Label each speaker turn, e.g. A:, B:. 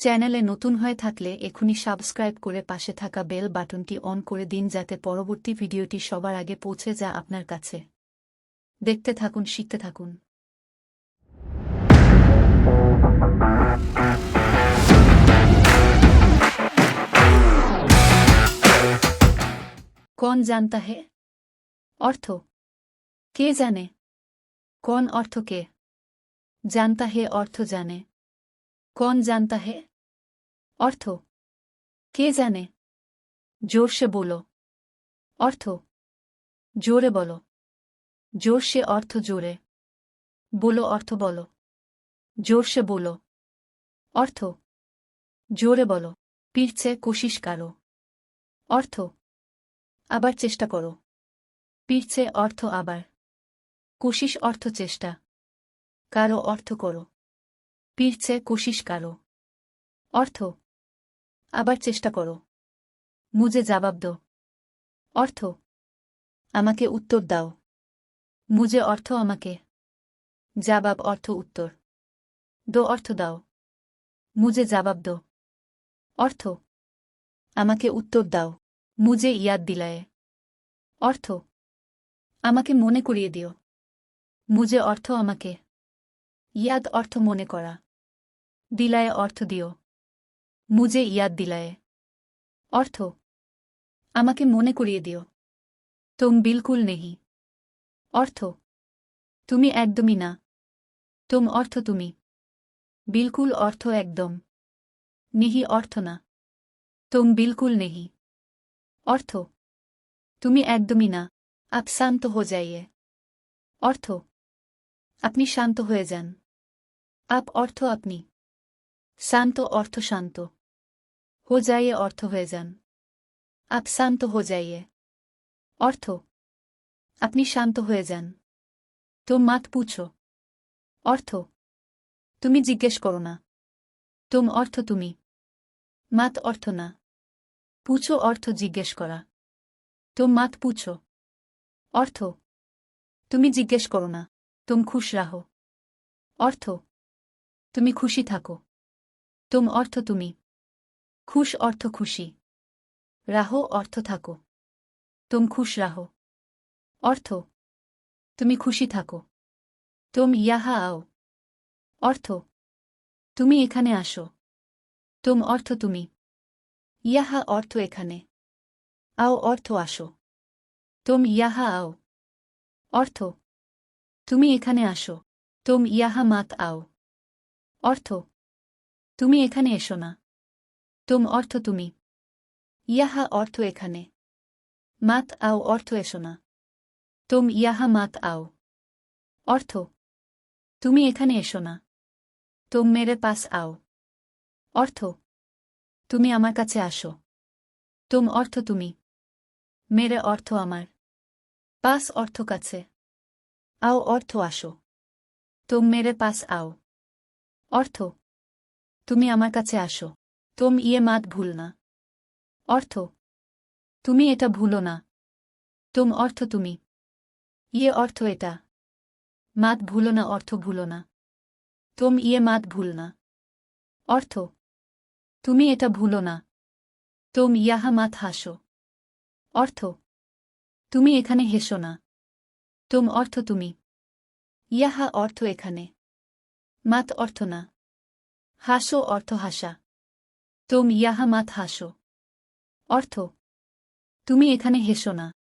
A: চ্যানেলে নতুন হয়ে থাকলে এখনই সাবস্ক্রাইব করে পাশে থাকা বেল বাটনটি অন করে দিন যাতে পরবর্তী ভিডিওটি সবার আগে পৌঁছে যা আপনার কাছে। দেখতে থাকুন, শিখতে থাকুন। কোন জানতা হে? অর্থ? কে জানে? কোন অর্থ কে? জানতা হে, অর্থ জানে। কোন জানতা হে? অর্থ। কে জানে? জোরসে বলো। অর্থ। জোরে বলো। জোরসে অর্থ জোরে। বলো অর্থ বলো। জোরসে বলো। অর্থ। জোরে বলো। পিরছে কোশিস কারও। অর্থ। আবার চেষ্টা করো। পিরছে অর্থ আবার। কোশিস অর্থ চেষ্টা। কারও অর্থ করো। পিরছে কোশিস কারও। অর্থ। আবার চেষ্টা করো। মুজে জবাব দো। অর্থ, আমাকে উত্তর দাও। মুজে অর্থ আমাকে। জবাব অর্থ উত্তর। দো অর্থ দাও। মুজে জবাব দো। অর্থ, আমাকে উত্তর দাও। মুজে ইয়াদ দিলায়ে। অর্থ, আমাকে মনে করিয়ে দিও। মুজে অর্থ আমাকে। ইয়াদ অর্থ মনে করা। দিলায় অর্থ দিও। মুজে ইয়াদ দিলায়ে। অর্থ, আমাকে মনে করিয়ে দিও। তুম বিলকুল নেহি। অর্থ, তুমি একদমই না। তুম অর্থ তুমি। বিলকুল অর্থ একদম। নেহি অর্থ না। তুম বিলকুল নেহি। অর্থ, তুমি একদমই না। আপ শান্ত হো যাইয়ে। অর্থ, আপনি শান্ত হয়ে যান। আপ অর্থ আপনি। শান্ত অর্থ শান্ত। হো যাইয়ে অর্থ হয়ে যান। আপ শান্ত হো যাইয়ে অর্থ, আপনি শান্ত হয়ে যান। তো মাত পুছো। অর্থ, তুমি জিজ্ঞেস করো না। তোম অর্থ তুমি। মাত অর্থ না। পুছো অর্থ জিজ্ঞেস করা। তো মাত পুছো। অর্থ, তুমি জিজ্ঞেস করো না। তুম খুশ রাহো। অর্থ, তুমি খুশি থাকো। তুম অর্থ তুমি। খুশ অর্থ খুশি। রাহো অর্থ থাকো। তুম খুশ রাহো। অর্থ, তুমি খুশি থাকো। তুম ইয়াহা আও। অর্থ, তুমি এখানে আসো। তুম অর্থ তুমি। ইয়াহা অর্থ এখানে। আও অর্থ আসো। তুম ইয়াহা আও। অর্থ, তুমি এখানে আসো। তুম ইয়াহা মাত আও। অর্থ, তুমি এখানে এসো না। তুম অর্থ তুমি। ইয়াহা অর্থ এখানে। মাত আও অর্থ এসো না। তুম ইয়াহা মাত আও। অর্থ, তুমি এখানে এসো না। তুম মেরে পাস আও। অর্থ, তুমি আমার কাছে আসো। তুম অর্থ তুমি। মেরে অর্থ আমার। পাস অর্থ কাছে। আও অর্থ আসো। তুম মেরে পাস আও। অর্থ, তুমি আমার কাছে আসো। তুম ইয়ে মাত ভুল না। অর্থ, তুমি এটা ভুলো না। তুম অর্থ তুমি। ইয়ে অর্থ এটা। মাত ভুলো না, অর্থ ভুলো না। তুম ইয়ে মাত ভুল না। অর্থ, তুমি এটা ভুলো না। তুম ইয়াহা মাত হাসো। অর্থ, তুমি এখানে হেসো না। তুম অর্থ তুমি। ইয়াহা অর্থ এখানে। মাত অর্থ না। হাসো অর্থ হাসা। তুম ইয়াহা মাত হাসো। অর্থ তুমি এখানে হেসো না।